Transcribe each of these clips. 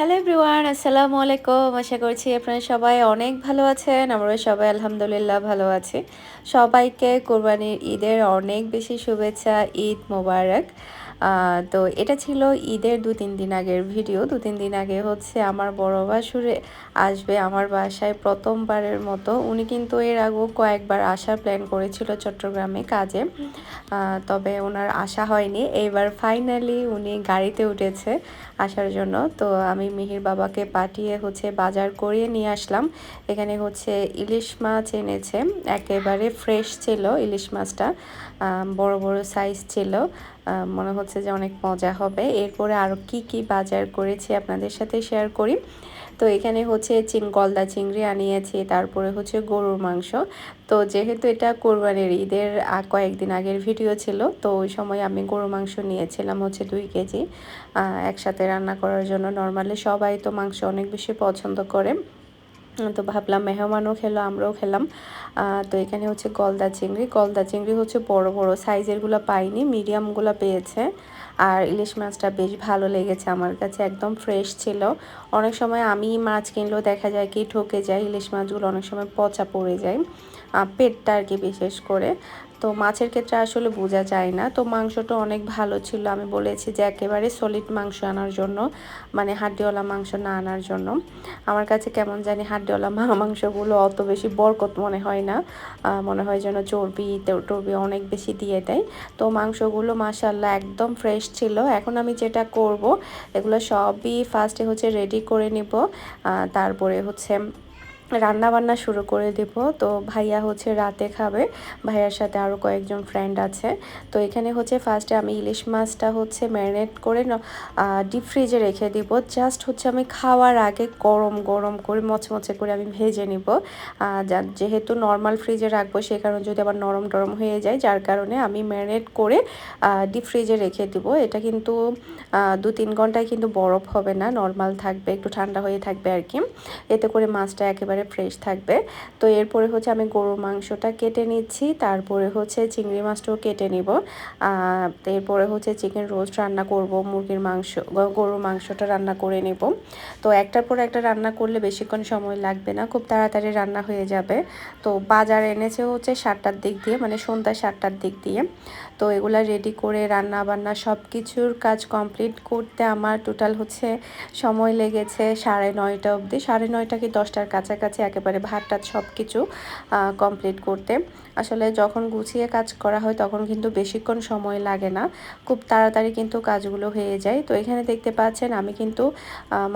Hello everyone আসসালামু আলাইকুম আশা করছি আপনারা সবাই অনেক ভালো আছেন। আমরা সবাই আলহামদুলিল্লাহ ভালো আছি। সবাইকে কোরবানির ঈদের অনেক বেশি শুভেচ্ছা, ঈদ মোবারক। তো এটা ছিল ঈদের দু তিন দিন আগের ভিডিও। দু তিন দিন আগে হচ্ছে আমার বড় বাসুরে আসবে আমার বাসায় প্রথমবারের মতো। উনি কিন্তু এর আগেও কয়েকবার আসার প্ল্যান করেছিল চট্টগ্রামে কাজে। তবে ওনার আসা হয়নি। এইবার ফাইনালি উনি গাড়িতে উঠেছে আসার জন্য। তো আমি মিহির বাবাকে পাঠিয়ে হচ্ছে বাজার করিয়ে নিয়ে আসলাম। এখানে হচ্ছে ইলিশ মাছ এনেছে। একেবারে ফ্রেশ ছিল ইলিশ মাছটা। বড় বড় সাইজ ছিল। মনে হচ্ছে যে অনেক মজা হবে। এরপরে আরও কি কি বাজার করেছি আপনাদের সাথে শেয়ার করি। তো এখানে হচ্ছে চিং, গলদা চিংড়ি আনিয়েছি, তারপরে হচ্ছে গরুর মাংস। তো যেহেতু এটা কোরবানির ঈদের কয়েকদিন আগের ভিডিও ছিল, তো ওই সময় আমি গরু মাংস নিয়েছিলাম হচ্ছে দুই কেজি। একসাথে রান্না করার জন্য। নর্মালি সবাই তো মাংস অনেক বেশি পছন্দ করে। তো ভাবলাম মেহমানও খেলো, আমরাও খেলাম। তো এখানে হচ্ছে গলদা চিংড়ি। গলদা চিংড়ি হচ্ছে বড় বড় সাইজেরগুলো পাইনি মিডিয়ামগুলো পেয়েছে। আর ইলিশ মাছটা বেশ ভালো লেগেছে আমার কাছে, একদম ফ্রেশ ছিল। অনেক সময় আমি মাছ কিনলেও দেখা যায় কি ঠকে যায়, ইলিশ মাছগুলো অনেক সময় পচা পড়ে যায় পেটটা আর কি বিশেষ করে। তো মাছের ক্ষেত্রে আসলে বোঝা যায় না। তো মাংসটা অনেক ভালো ছিল। আমি বলেছি যে একেবারে সলিড মাংস আনার জন্য মানে হাড্ডিওয়ালা মাংস না আনার জন্য। আমার কাছে কেমন জানি হাড্ডিওয়ালা মা মাংসগুলো অত বেশি বরকত মনে হয় না। মনে হয় যেন চর্বি টর্বি অনেক বেশি দিয়ে দেয়। তো মাংসগুলো মাসাল্লাহ একদম ফ্রেশ ছিল। এখন আমি যেটা করব, এগুলো সবই ফার্স্টে হচ্ছে রেডি করে নিব। তারপরে হচ্ছে রান্না বান্না শুরু করে দিব। তো ভাইয়া হচ্ছে রাতে খাবে। ভাইয়ার সাথে আরও কয়েকজন ফ্রেন্ড আছে। তো এখানে হচ্ছে ফার্স্টে আমি ইলিশ মাছটা হচ্ছে ম্যারিনেট করে ডিপ ফ্রিজে রেখে দিব। জাস্ট হচ্ছে আমি খাওয়ার আগে গরম গরম করে মচমচে করে আমি ভেজে নিব। যেহেতু নর্মাল ফ্রিজে রাখব, সে কারণে যদি আবার নরম টরম হয়ে যায়, যার কারণে আমি ম্যারিনেট করে ডিপ ফ্রিজে রেখে দিব। এটা কিন্তু দু তিন ঘন্টায় কিন্তু বরফ হবে না নর্মাল থাকবে, একটু ঠান্ডা হয়ে থাকবে আর কি। এতে করে মাছটা একেবারে একেবারে ফ্রেশ থাকবে। তো এরপরে হচ্ছে আমি গরুর মাংসটা কেটে নিচ্ছি, তারপরে হচ্ছে চিংড়ি মাছটাও কেটে নিব। এরপরে হচ্ছে চিকেন রোস্ট রান্না করব, মুরগির মাংস গরুর মাংসটা রান্না করে নেব। তো একটার পর একটা রান্না করলে বেশিক্ষণ সময় লাগবে না, খুব তাড়াতাড়ি রান্না হয়ে যাবে। তো বাজার এনেছে হচ্ছে সাতটার দিক দিয়ে মানে সন্ধ্যা সাতটার দিক দিয়ে। তো এগুলা রেডি করে রান্না বান্না সব কিছুর কাজ কমপ্লিট করতে আমার টোটাল হচ্ছে সময় লেগেছে সাড়ে নয়টা অবধি। সাড়ে নয়টা কি দশটার কাছাকাছি একেবারে ভাত টাত সব কিছু কমপ্লিট করতে। আসলে যখন গুছিয়ে কাজ করা হয় তখন কিন্তু বেশিক্ষণ সময় লাগে না। খুব তাড়াতাড়ি কিন্তু কাজগুলো হয়ে যায়। তো এখানে দেখতে পাচ্ছেন আমি কিন্তু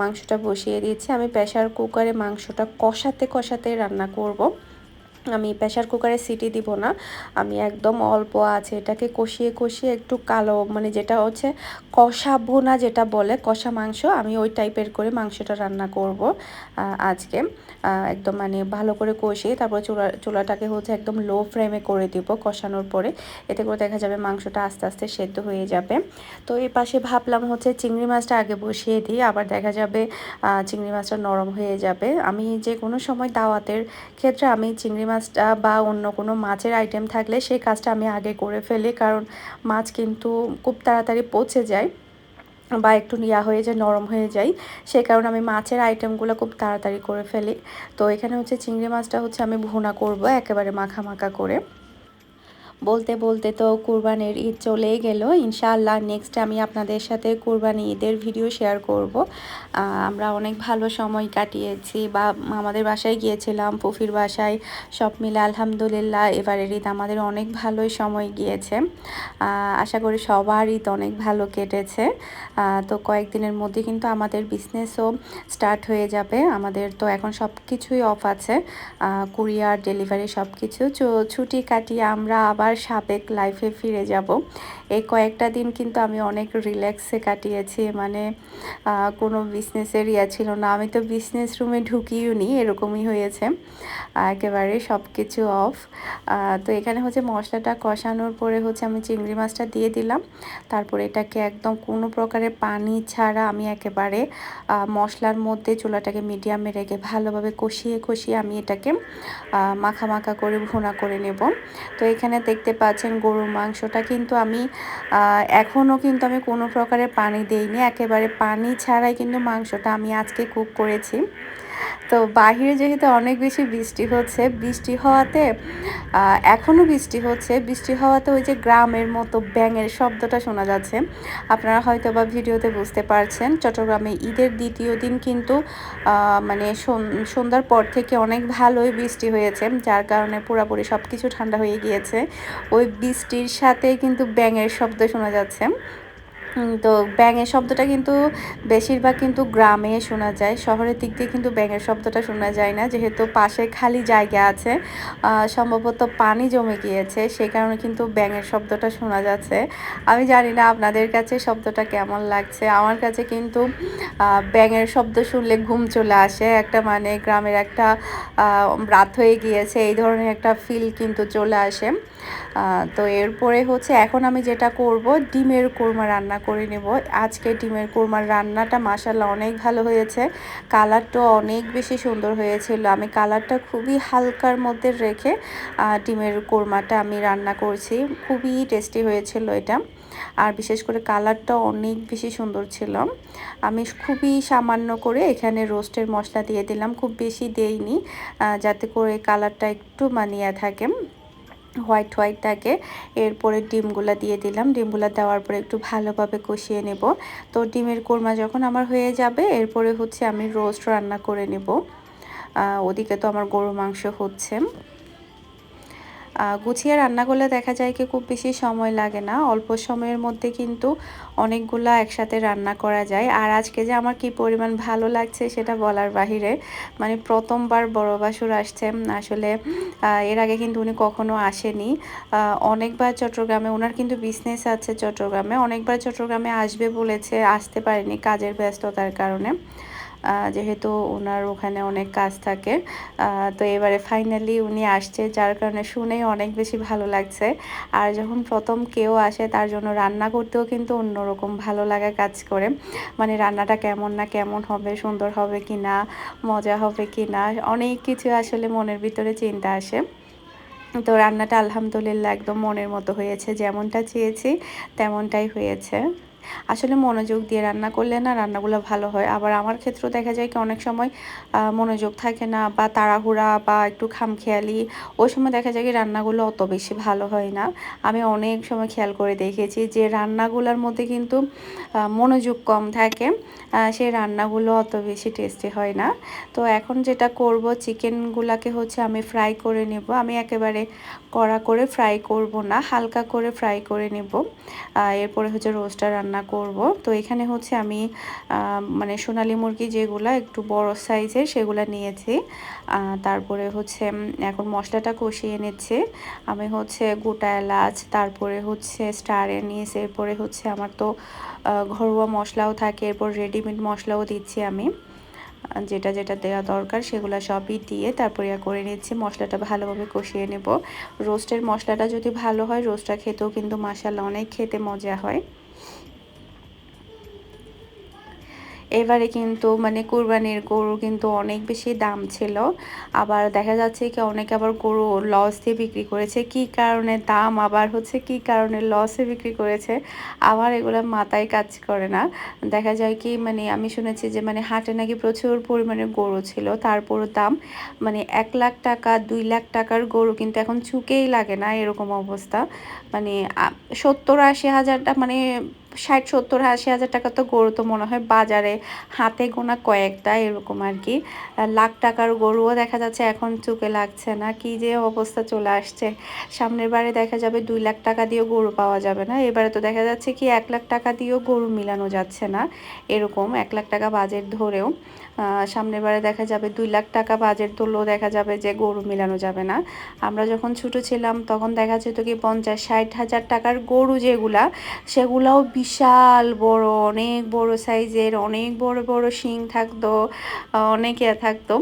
মাংসটা বসিয়ে দিয়েছি আমি প্রেশার কুকারে মাংসটা কষাতে কষাতে রান্না করব। আমি প্রেশার কুকারে সিটি দিব না। আমি একদম অল্প আছে, এটাকে কষিয়ে কষিয়ে একটু কালো মানে যেটা হচ্ছে কষা বোনা যেটা বলে, কষা মাংস, আমি ওই টাইপের করে মাংসটা রান্না করব আজকে। একদম মানে ভালো করে কষিয়ে তারপর চুলা, চুলাটাকে হচ্ছে একদম লো ফ্লেমে করে দিব কষানোর পরে। এতে করে দেখা যাবে মাংসটা আস্তে আস্তে সেদ্ধ হয়ে যাবে। তো এই পাশে ভাবলাম হচ্ছে চিংড়ি মাছটা আগে বসিয়ে দিই, আবার দেখা যাবে চিংড়ি মাছটা নরম হয়ে যাবে। আমি যে কোনো সময় দাওয়াতের ক্ষেত্রে আমি চিংড়ি মাছ মাছটা বা অন্য কোনো মাছের আইটেম থাকলে সেই কাজটা আমি আগে করে ফেলি। কারণ মাছ কিন্তু খুব তাড়াতাড়ি পচে যায় বা একটু ইয়া হয়ে যায়, নরম হয়ে যায়। সে কারণে আমি মাছের আইটেমগুলো খুব তাড়াতাড়ি করে ফেলি। তো এখানে হচ্ছে চিংড়ি মাছটা হচ্ছে আমি ভুনা করব একেবারে মাখা মাখা করে। বলতে বলতে তো কুরবানির ঈদ চলেই গেল। ইনশাআল্লাহ নেক্সট আমি আপনাদের সাথে কুরবানি ঈদের ভিডিও শেয়ার করব। আমরা অনেক ভালো সময় কাটিয়েছি বা আমাদের বাসায় গিয়েছিলাম, পুফির বাসায়, সব মিলে আলহামদুলিল্লাহ এবারের ঈদ আমাদের অনেক ভালোই সময় গিয়েছে। আশা করি সবার ঈদ অনেক ভালো কেটেছে। তো কয়েকদিনের মধ্যে কিন্তু আমাদের বিজনেসও স্টার্ট হয়ে যাবে। আমাদের তো এখন সব কিছুই অফ আছে। কুরিয়ার ডেলিভারি সব কিছু। ছুটি কাটিয়ে আমরা আবার সাবেক লাইফে ফিরে যাব। এই কয়েকটা দিন কিন্তু আমি অনেক রিল্যাক্সে কাটিয়েছি মানে কোনো বিজনেসের ইয়া ছিল না। আমি তো বিজনেস রুমে ঢুকিও নি, এরকমই হয়েছে। একেবারে সব কিছু অফ তো এখানে হচ্ছে মশলাটা কষানোর পরে হচ্ছে আমি চিংড়ি মাছটা দিয়ে দিলাম। তারপরে এটাকে একদম কোনো প্রকারের পানি ছাড়া আমি একেবারে মশলার মধ্যে চুলাটাকে মিডিয়ামে রেখে ভালোভাবে কষিয়ে কষিয়ে আমি এটাকে মাখা মাখা করে ভুনা করে নেব। তো এখানে দেখতে পাচ্ছেন গরুর মাংসটা কিন্তু আমি এখনও কিন্তু আমি কোনো প্রকারে পানি দেইনি। একেবারে পানি ছাড়াই কিন্তু মাংসটা আমি আজকে কুক করেছি। তো বাহিরে যেহেতু অনেক বেশি বৃষ্টি হচ্ছে, বৃষ্টি হওয়াতে এখনও বৃষ্টি হচ্ছে। বৃষ্টি হওয়াতে ওই যে গ্রামের মতো ব্যাঙের শব্দটা শোনা যাচ্ছে। আপনারা হয়তো বা ভিডিওতে বুঝতে পারছেন, চট্টগ্রামে ঈদের দ্বিতীয় দিন কিন্তু মানে সন্ধ্যার পর থেকে অনেক ভালোই বৃষ্টি হয়েছে, যার কারণে পুরোপুরি সব কিছু ঠান্ডা হয়ে গিয়েছে। ওই বৃষ্টির সাথে কিন্তু ব্যাঙের শব্দ শোনা যাচ্ছে। তো ব্যাঙের শব্দটা কিন্তু বেশিরভাগ কিন্তু গ্রামে শোনা যায়। শহরের দিক দিয়ে কিন্তু ব্যাঙের শব্দটা শোনা যায় না। যেহেতু পাশে খালি জায়গা আছে সম্ভবত পানি জমে গিয়েছে, সেই কারণে কিন্তু ব্যাঙের শব্দটা শোনা যাচ্ছে। আমি জানি না আপনাদের কাছে শব্দটা কেমন লাগছে। আমার কাছে কিন্তু ব্যাঙের শব্দ শুনলে ঘুম চলে আসে। একটা মানে গ্রামের একটা রাত হয়ে গিয়েছে, এই ধরনের একটা ফিল কিন্তু চলে আসে। তো এরপরে হচ্ছে এখন আমি যেটা করব, ডিমের কোরমা রান্না করে নেব। আজকে ডিমের কোরমার রান্নাটা মাসাল্লাহ অনেক ভালো হয়েছে। কালারটাও অনেক বেশি সুন্দর হয়েছিল। আমি কালারটা খুবই হালকার মধ্যে রেখে ডিমের কোরমাটা আমি রান্না করছি। খুবই টেস্টি হয়েছিল এটা। আর বিশেষ করে কালারটা অনেক বেশি সুন্দর ছিল। আমি খুবই সামান্য করে এখানে রোস্টের মশলা দিয়ে দিলাম। খুব বেশি দেইনি যাতে করে কালারটা একটু মানিয়ে থাকে। হোয়াইট হোয়াইট থাকে এরপরে ডিমগুলো দিয়ে দিলাম। ডিমগুলো দেওয়ার পরে একটু ভালোভাবে কষিয়ে নেব। তো ডিমের কোরমা যখন আমার হয়ে যাবে, এরপরে হচ্ছে আমি রোস্ট রান্না করে নেব। ওদিকে তো আমার গরু মাংস হচ্ছে। গুছিয়ে রান্না করলে দেখা যায় কি খুব বেশি সময় লাগে না। অল্প সময়ের মধ্যে কিন্তু অনেকগুলা একসাথে রান্না করা যায়। আর আজকে যে আমার কি পরিমাণ ভালো লাগছে সেটা বলার বাহিরে মানে প্রথমবার বড় বাসুর আসছে। আসলে এর আগে কিন্তু উনি কখনো আসেনি। অনেকবার চট্টগ্রামে ওনার কিন্তু বিজনেস আছে চট্টগ্রামে। অনেকবার চট্টগ্রামে আসবে বলেছে, আসতে পারেনি কাজের ব্যস্ততার কারণে। যেহেতু ওনার ওখানে অনেক কাজ থাকে তো এবারে ফাইনালি উনি আসছে, যার কারণে শুনেই অনেক বেশি ভালো লাগছে। আর যখন প্রথম কেউ আসে, তার জন্য রান্না করতেও কিন্তু অন্যরকম ভালো লাগা কাজ করে। মানে রান্নাটা কেমন না কেমন হবে, সুন্দর হবে কি না মজা হবে কি না অনেক কিছু আসলে মনের ভিতরে চিন্তা আসে। তো রান্নাটা আলহামদুলিল্লাহ একদম মনের মতো হয়েছে, যেমনটা চেয়েছি তেমনটাই হয়েছে। আসলে মনোযোগ দিয়ে রান্না করলে না রান্নাগুলো ভালো হয়। আবার আমার ক্ষেত্রেও দেখা যায় কি অনেক সময় মনোযোগ থাকে না বা তাড়াহুড়া বা একটু খামখেয়ালি, ওই সময় দেখা যায় কি রান্নাগুলো অত বেশি ভালো হয় না। আমি অনেক সময় খেয়াল করে দেখেছি যে রান্নাগুলোর মধ্যে কিন্তু মনোযোগ কম থাকে সেই রান্নাগুলো অত বেশি টেস্টি হয় না। তো এখন যেটা করব, চিকেনগুলাকে হচ্ছে আমি ফ্রাই করে নেব। আমি একেবারে কড়া করে ফ্রাই করব না, হালকা করে ফ্রাই করে নেব। এরপরে হচ্ছে রোস্টার রান্না করব। তো এখানে হচ্ছে আমি মানে সোনালি মুরগি যেগুলো একটু বড় সাইজের সেগুলো নিয়েছি। তারপরে হচ্ছে এখন মশলাটা কষিয়ে নিচ্ছে। আমি হচ্ছে গোটা এলাচ, তারপরে হচ্ছে স্টার এনিস, এরপরে হচ্ছে আমার তো ঘরোয়া মশলাও থাকে, এরপর রেডিমেড মশলাও দিচ্ছি আমি। যেটা যেটা দেওয়া দরকার সেগুলো সবই দিয়ে তারপরে করে নিচ্ছি, মশলাটা ভালোভাবে কষিয়ে নেব। রোস্টের মশলাটা যদি ভালো হয়, রোস্টটা খেতেও কিন্তু মাসাল্লা অনেক খেতে মজা হয়। এবারে কিন্তু মানে কুরবানির গরু কিন্তু অনেক বেশি দাম ছিল। আবার দেখা যাচ্ছে কি অনেকে আবার গরু লস দিয়ে বিক্রি করেছে। কি কারণে দাম? আবার হচ্ছে কি কারণে লসে বিক্রি করেছে? আবার এগুলো মাথায় কাজ করে না। দেখা যায় কি মানে আমি শুনেছি যে মানে হাটে নাকি প্রচুর পরিমাণে গরু ছিল। তারপর দাম মানে এক লাখ টাকা, দুই লাখ টাকার গরু কিন্তু এখন চুকেই লাগে না। এরকম অবস্থা। মানে সত্তর আশি হাজারটা মানে ষাট, সত্তর, আশি হাজার টাকা তো গরু তো মনে হয় বাজারে হাতে গোনা কয়েকটা এরকম আর কি। লাখ টাকার গরুও দেখা যাচ্ছে এখন চুকে লাগছে না। কি যে অবস্থা চলে আসছে। সামনের বারে দেখা যাবে দুই লাখ টাকা দিয়েও গরু পাওয়া যাবে না। এবারে তো দেখা যাচ্ছে কি এক লাখ টাকা দিয়েও গরু মিলানো যাচ্ছে না। এরকম এক লাখ টাকা বাজেট ধরেও। সামনের বারে দেখা যাবে দুই লাখ টাকা বাজেট তুললেও দেখা যাবে যে গরু মিলানো যাবে না। আমরা যখন ছোটো ছিলাম, তখন দেখা যেত কি পঞ্চাশ ষাট হাজার টাকার গরু যেগুলা, সেগুলাও বিশাল বড়, অনেক বড় সাইজের অনেক বড় বড় শিং থাকতো, অনেক ইয়ে থাকতো।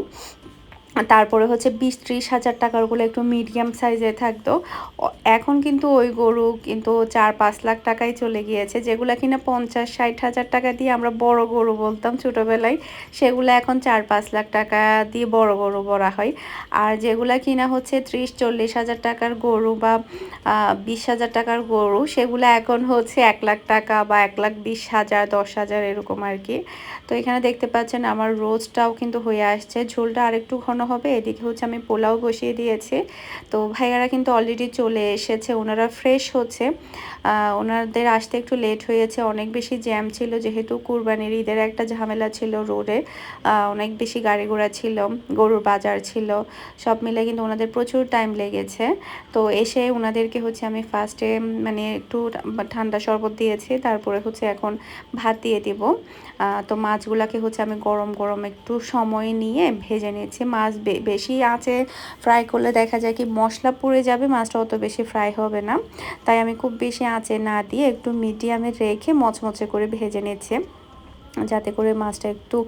তারপরে হচ্ছে বিশ ত্রিশ হাজার টাকার টাকারগুলো একটু মিডিয়াম সাইজে থাকতো। এখন কিন্তু ওই গরু কিন্তু চার পাঁচ লাখ টাকায় চলে গিয়েছে। যেগুলো কিনা পঞ্চাশ ষাট হাজার টাকা দিয়ে আমরা বড় গরু বলতাম ছোটোবেলায়, সেগুলো এখন চার পাঁচ লাখ টাকা দিয়ে বড় গরু বলা হয়। আর যেগুলো কিনা হচ্ছে ত্রিশ চল্লিশ হাজার টাকার গরু বা বিশ হাজার টাকার গরু, সেগুলো এখন হচ্ছে এক লাখ টাকা বা এক লাখ বিশ হাজার, দশ হাজার এরকম আর কি। তো এখানে দেখতে পাচ্ছেন আমার রোজটাও কিন্তু হয়ে আসছে। ঝোলটা আরেকটু ঘন হবে। এদিকে হচ্ছে আমি পোলাও বসিয়ে দিয়েছি। তো ভাইয়ারা কিন্তু অলরেডি চলে এসেছে, ওনারা ফ্রেশ হচ্ছে। ওনাদের আসতে একটু লেট হয়েছে, অনেক বেশি জ্যাম ছিল যেহেতু কুরবানির ঈদের একটা ঝামেলা ছিল রোডে অনেক বেশি গাড়ি ঘোড়া ছিল, গরুর বাজার ছিল, সব মিলে কিন্তু ওনাদের প্রচুর টাইম লেগেছে। তো এসে ওনাদেরকে হচ্ছে আমি ফার্স্টে মানে একটু ঠান্ডা শরবত দিয়েছি, তারপরে হচ্ছে এখন ভাত দিয়ে দিব। তো মাছগুলাকে হচ্ছে আমি গরম গরম একটু সময় নিয়ে ভেজে নিয়েছি। মাছ বেশি আঁচে ফ্রাই করলে দেখা যায় কি মশলা পুড়ে যাবে, মাছটা অত বেশি ফ্রাই হবে না। তাই আমি খুব বেশি আঁচে না দিয়ে একটু মিডিয়ামে রেখে মচমচে করে ভেজে নিচ্ছি। যাতে করে মাছটা একটু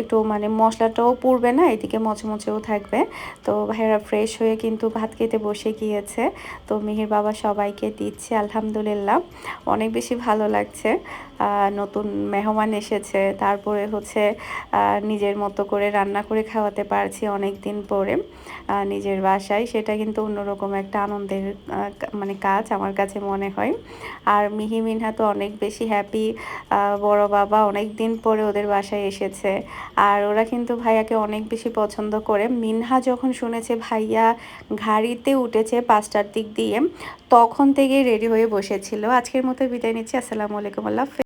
একটু মানে মশলাটাও পুড়বে না, এদিকে মচমচেও থাকবে। তো ভাইয়েরা ফ্রেশ হয়ে কিন্তু ভাত খেতে বসে গিয়েছে। তো মিহির বাবা সবাইকে দিচ্ছে, আলহামদুলিল্লাহ। অনেক বেশি ভালো লাগছে। নতুন মেহমান এসেছে। তারপরে হচ্ছে নিজের মতো করে রান্না করে খাওয়াতে পারছি অনেক দিন পরে নিজের বাসায়। সেটা কিন্তু অন্যরকম একটা আনন্দের মানে কাজ আমার কাছে মনে হয়। আর মিহি মিনহা তো অনেক বেশি হ্যাপি বড় বাবা অনেক দিন পরে ওদের বাসায় এসেছে। আর ওরা কিন্তু ভাইয়াকে অনেক বেশি পছন্দ করে। মিনহা যখন শুনেছে ভাইয়া ঘাড়িতে উঠেছে পাঁচটার দিক দিয়ে, তখন থেকেই রেডি হয়ে বসেছিল। আজকের মতো বিদায় নিচ্ছি। আসসালামু আলাইকুম। আল্লাহ